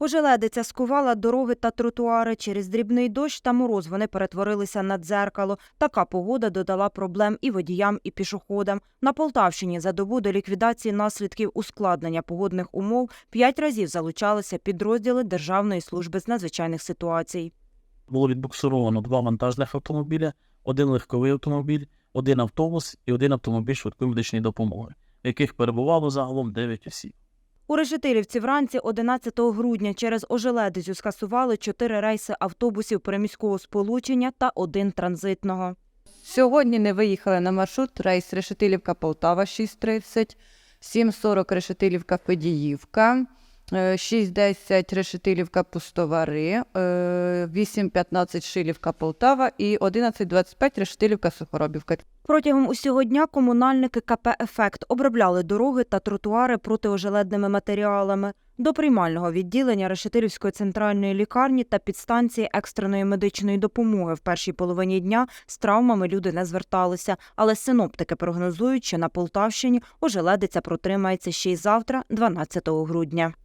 Ожеледиця скувала дороги та тротуари. Через дрібний дощ та мороз вони перетворилися на дзеркало. Така погода додала проблем і водіям, і пішоходам. На Полтавщині за добу до ліквідації наслідків ускладнення погодних умов п'ять разів залучалися підрозділи Державної служби з надзвичайних ситуацій. було відбуксировано два вантажних автомобіля, один легковий автомобіль, один автобус і один автомобіль швидкої медичної допомоги, в яких перебувало загалом 9 осіб. У Решетилівці вранці 11 грудня через ожеледицю скасували чотири рейси автобусів переміського сполучення та один транзитного. Сьогодні не виїхали на маршрут рейс Решетилівка Полтава 6.30, 7.40 Решетилівка Федіївка, 6.10 Решетилівка Пустовари, е, 8.15 Шилівка Полтава і 11.25 Решетилівка Сухоробівка. Протягом усього дня комунальники КП «Ефект» обробляли дороги та тротуари протиожеледними матеріалами. До приймального відділення Решетилівської центральної лікарні та підстанції екстреної медичної допомоги в першій половині дня з травмами люди не зверталися, але синоптики прогнозують, що на Полтавщині ожеледиця протримається ще й завтра, 12 грудня.